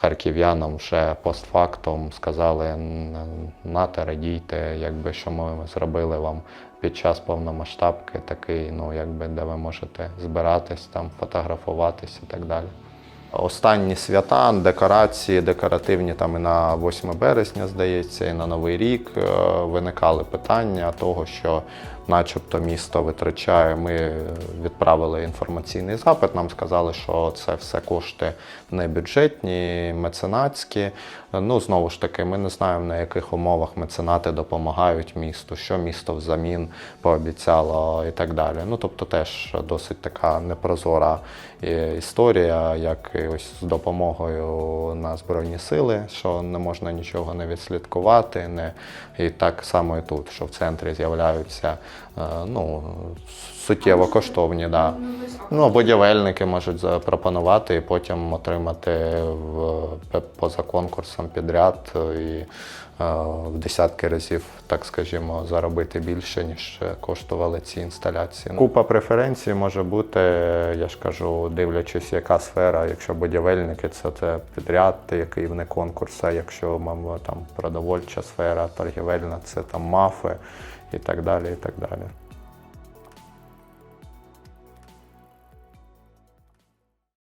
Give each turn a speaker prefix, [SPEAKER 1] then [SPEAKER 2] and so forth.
[SPEAKER 1] Харків'янам вже постфактом сказали «Н- нате, радійте, якби що ми зробили вам під час повномасштабки, такий, ну якби де ви можете збиратись, там фотографуватись і так далі. Останні свята, декорації, декоративні там і на 8 березня, здається, і на Новий рік е, виникали питання того, що начебто місто витрачає. Ми відправили інформаційний запит. Нам сказали, що це все кошти не бюджетні, меценатські. Ну знову ж таки, ми не знаємо на яких умовах меценати допомагають місту, що місто взамін пообіцяло і так далі. Ну тобто, теж досить така непрозора е, історія, як ось з допомогою на збройні сили, що не можна нічого не відслідкувати. Не і так само і тут, що в центрі з'являються е, ну суттєво коштовні. Да. Ну, будівельники можуть запропонувати і потім отримати в, поза конкурсом підряд і е, в десятки разів, так скажімо, заробити більше, ніж коштували ці інсталяції. Купа преференцій може бути, я ж кажу, дивлячись, яка сфера. Якщо будівельники, це, це підряд, який не конкурс, а якщо мамо, там продовольча сфера, торгівельна, це там мафи і так далі. і так далі.